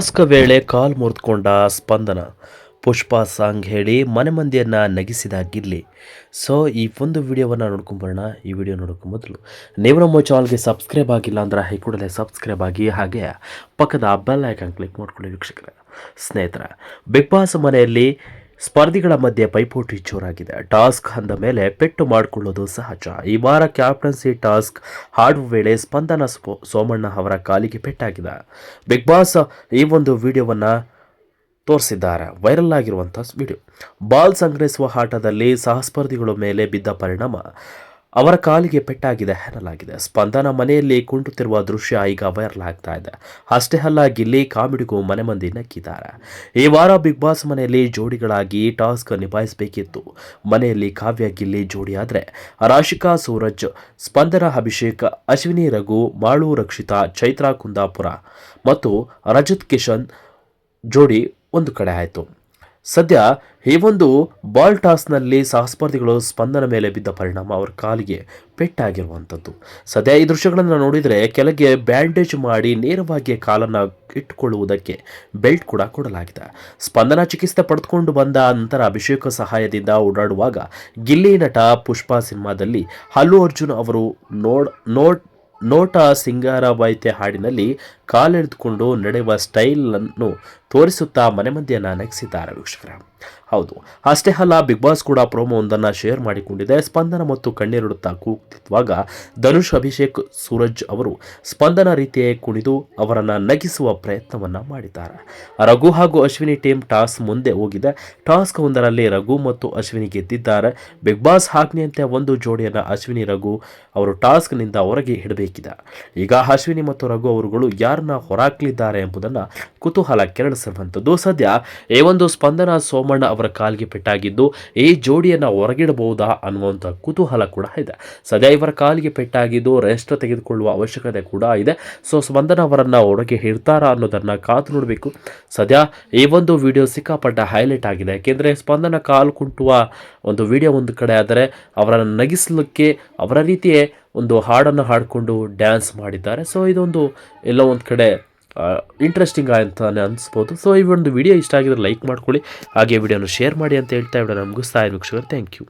Task ವೇಳೆ ಕಾಲ್ ಮುರಿದುಕೊಂಡ ಸ್ಪಂದನ. ಪುಷ್ಪ song ಹೇಳಿ ಮನೆ ಮಂದಿಯನ್ನು ನಗಿಸಿದ ಗಿಲ್ಲಿ. ಸೊ ಈ ಒಂದು ವಿಡಿಯೋವನ್ನು ನೋಡ್ಕೊಂಬರೋಣ ಈ ವಿಡಿಯೋ ನೋಡೋಕೆ ಮೊದಲು. ನೀವು ನಮ್ಮ ಚಾನಲ್ಗೆ ಸಬ್ಸ್ಕ್ರೈಬ್ ಆಗಿಲ್ಲ ಅಂದ್ರೆ ಹೈ ಕೂಡಲೇ ಸಬ್ಸ್ಕ್ರೈಬ್ ಆಗಿ ಹಾಗೆ ಪಕ್ಕದ ಬೆಲ್ ಐಕಾನ್ ಕ್ಲಿಕ್ ಮಾಡ್ಕೊಳ್ಳಿ ವೀಕ್ಷಕರ. ಸ್ನೇಹಿತರ, ಬಿಗ್ ಬಾಸ್ ಮನೆಯಲ್ಲಿ ಸ್ಪರ್ಧಿಗಳ ಮಧ್ಯೆ ಪೈಪೋಟಿ ಜೋರಾಗಿದೆ. ಟಾಸ್ಕ್ ಅಂದ ಮೇಲೆ ಪೆಟ್ಟು ಮಾಡಿಕೊಳ್ಳೋದು ಸಹಜ. ಈ ವಾರ ಕ್ಯಾಪ್ಟನ್ಸಿ ಟಾಸ್ಕ್ ಹಾಡುವ ವೇಳೆ ಸ್ಪಂದನ ಸೋಮಣ್ಣ ಅವರ ಕಾಲಿಗೆ ಪೆಟ್ಟಾಗಿದೆ. ಬಿಗ್ ಬಾಸ್ ಈ ಒಂದು ವಿಡಿಯೋವನ್ನು ತೋರಿಸಿದ್ದಾರೆ. ವೈರಲ್ ಆಗಿರುವಂಥ ವಿಡಿಯೋ. ಬಾಲ್ ಸಂಗ್ರಹಿಸುವ ಆಟದಲ್ಲಿ ಸಹಸ್ಪರ್ಧಿಗಳ ಮೇಲೆ ಬಿದ್ದ ಪರಿಣಾಮ. ಅವರ ಕಾಲಿಗೆ ಪೆಟ್ಟಾಗಿದೆ ಎನ್ನಲಾಗಿದೆ ಸ್ಪಂದನ ಮನೆಯಲ್ಲಿ ಕುಂಟುತ್ತಿರುವ ದೃಶ್ಯ ಈಗ ವೈರಲ್ ಆಗ್ತಾ ಇದೆ. ಅಷ್ಟೇ ಅಲ್ಲ, ಗಿಲ್ಲಿ ಕಾಮಿಡಿಗೂ ಮನೆ ಮಂದಿ ನಕ್ಕಿದ್ದಾರೆ. ಈ ವಾರ ಬಿಗ್ ಬಾಸ್ ಮನೆಯಲ್ಲಿ ಜೋಡಿಗಳಾಗಿ ಟಾಸ್ಕ್ ನಿಭಾಯಿಸಬೇಕಿತ್ತು. ಮನೆಯಲ್ಲಿ ಕಾವ್ಯ, ಗಿಲ್ಲಿ ಜೋಡಿಯಾದರೆ ರಾಶಿಕಾ, ಸೂರಜ್, ಸ್ಪಂದನ, ಅಭಿಷೇಕ್, ಅಶ್ವಿನಿ, ರಘು, ಮಾಳು, ರಕ್ಷಿತಾ, ಚೈತ್ರಾ, ಕುಂದಾಪುರ ಮತ್ತು ರಜತ್ ಕಿಶನ್ ಜೋಡಿ ಒಂದು ಕಡೆ ಆಯಿತು. ಸದ್ಯ ಈ ಒಂದು ಬಾಲ್ ಟಾಸ್ನಲ್ಲಿ ಸಹಸ್ಪರ್ಧಿಗಳು ಸ್ಪಂದನ ಮೇಲೆ ಬಿದ್ದ ಪರಿಣಾಮ ಅವರ ಕಾಲಿಗೆ ಪೆಟ್ಟಾಗಿರುವಂಥದ್ದು. ಸದ್ಯ ಈ ದೃಶ್ಯಗಳನ್ನು ನೋಡಿದರೆ ಕೆಳಗೆ ಬ್ಯಾಂಡೇಜ್ ಮಾಡಿ ನೇರವಾಗಿ ಕಾಲನ್ನು ಇಟ್ಟುಕೊಳ್ಳುವುದಕ್ಕೆ ಬೆಲ್ಟ್ ಕೂಡ ಕೊಡಲಾಗಿದೆ. ಸ್ಪಂದನ ಚಿಕಿತ್ಸೆ ಪಡೆದುಕೊಂಡು ಬಂದ ನಂತರ ಅಭಿಷೇಕ ಸಹಾಯದಿಂದ ಓಡಾಡುವಾಗ ಗಿಲ್ಲಿ ನಟ ಪುಷ್ಪ ಸಿನಿಮಾದಲ್ಲಿ ಅಲ್ಲು ಅರ್ಜುನ್ ಅವರು ನೋಡ್ ನೋಡ್ ನೋಟ ಸಿಂಗಾರ ವೈದ್ಯ ಹಾಡಿನಲ್ಲಿ ಕಾಲೆಳೆದುಕೊಂಡು ನಡೆಯುವ ಸ್ಟೈಲನ್ನು ತೋರಿಸುತ್ತಾ ಮನೆ ಮಂದಿಯನ್ನು ನಗಿಸಿದ್ದಾರೆ ವೀಕ್ಷಕರ. ಹೌದು, ಅಷ್ಟೇ ಅಲ್ಲ, ಬಿಗ್ ಬಾಸ್ ಕೂಡ ಪ್ರೋಮೋ ಒಂದನ್ನು ಶೇರ್ ಮಾಡಿಕೊಂಡಿದೆ. ಸ್ಪಂದನ ಮತ್ತು ಕಣ್ಣೀರುಡುತ್ತಾ ಕೂಗ್ತಿರುವಾಗ ಧನುಷ್, ಅಭಿಷೇಕ್, ಸೂರಜ್ ಅವರು ಸ್ಪಂದನ ರೀತಿಯೇ ಕುಣಿದು ಅವರನ್ನು ನಗಿಸುವ ಪ್ರಯತ್ನವನ್ನು ಮಾಡಿದ್ದಾರೆ. ರಘು ಹಾಗೂ ಅಶ್ವಿನಿ ಟೀಮ್ ಟಾಸ್ ಮುಂದೆ ಹೋಗಿದೆ. ಟಾಸ್ಕ್ ಒಂದರಲ್ಲಿ ರಘು ಮತ್ತು ಅಶ್ವಿನಿ ಗೆದ್ದಿದ್ದಾರೆ. ಬಿಗ್ ಬಾಸ್ ಹಾಕ್ನಿಯಂತೆ ಒಂದು ಜೋಡಿಯನ್ನು ಅಶ್ವಿನಿ, ರಘು ಅವರು ಟಾಸ್ಕ್ನಿಂದ ಹೊರಗೆ ಇಡಬೇಕಿದೆ ಈಗ ಅಶ್ವಿನಿ ಮತ್ತು ರಘು ಅವರುಗಳು ಯಾರನ್ನ ಹೊರಾಕ್ಲಿದ್ದಾರೆ ಎಂಬುದನ್ನು ಕುತೂಹಲ ಕೆರಳಿಸುವಂಥದ್ದು ಸದ್ಯ ಈ ಒಂದು ಸ್ಪಂದನ ಸೋಮಣ್ಣ ಅವರ ಕಾಲಿಗೆ ಪೆಟ್ಟಾಗಿದ್ದು, ಈ ಜೋಡಿಯನ್ನು ಹೊರಗಿಡಬಹುದಾ ಅನ್ನುವಂಥ ಕುತೂಹಲ ಕೂಡ ಇದೆ. ಸದ್ಯ ಇವರ ಕಾಲಿಗೆ ಪೆಟ್ಟಾಗಿದ್ದು ರೆಸ್ಟ್ ತೆಗೆದುಕೊಳ್ಳುವ ಅವಶ್ಯಕತೆ ಕೂಡ ಇದೆ. ಸೊ ಸ್ಪಂದನ ಅವರನ್ನು ಹೊರಗೆ ಇಡ್ತಾರಾ ಅನ್ನೋದನ್ನು ಕಾತು ನೋಡಬೇಕು. ಸದ್ಯ ಈ ಒಂದು ವಿಡಿಯೋ ಸಿಕ್ಕಾಪಟ್ಟ ಹೈಲೈಟ್ ಆಗಿದೆ. ಯಾಕೆಂದರೆ ಸ್ಪಂದನ ಕಾಲು ಕುಂಟುವ ಒಂದು ವಿಡಿಯೋ ಒಂದು ಕಡೆ ಆದರೆ ಅವರನ್ನು ನಗಿಸಲಿಕ್ಕೆ ಅವರ ರೀತಿಯೇ ಒಂದು ಹಾಡನ್ನು ಹಾಡಿಕೊಂಡು ಡ್ಯಾನ್ಸ್ ಮಾಡಿದ್ದಾರೆ. ಸೊ ಇದೊಂದು ಎಲ್ಲೋ ಒಂದು ಕಡೆ ಇಂಟ್ರೆಸ್ಟಿಂಗ್ ಅಂತಲೇ ಅನಿಸ್ಬೋದು. ಸೊ ಈ ಒಂದು ವಿಡಿಯೋ ಇಷ್ಟ ಆಗಿದ್ರೆ ಲೈಕ್ ಮಾಡ್ಕೊಳ್ಳಿ. ಹಾಗೆ ವಿಡಿಯೋನ ಶೇರ್ ಮಾಡಿ ಅಂತ ಹೇಳ್ತಾ ವಿಡಿಯೋನ ಮುಗಿಸ್ತಾ ಇದ್ದೀನಿ ವೀಕ್ಷಕರು ಥ್ಯಾಂಕ್ ಯು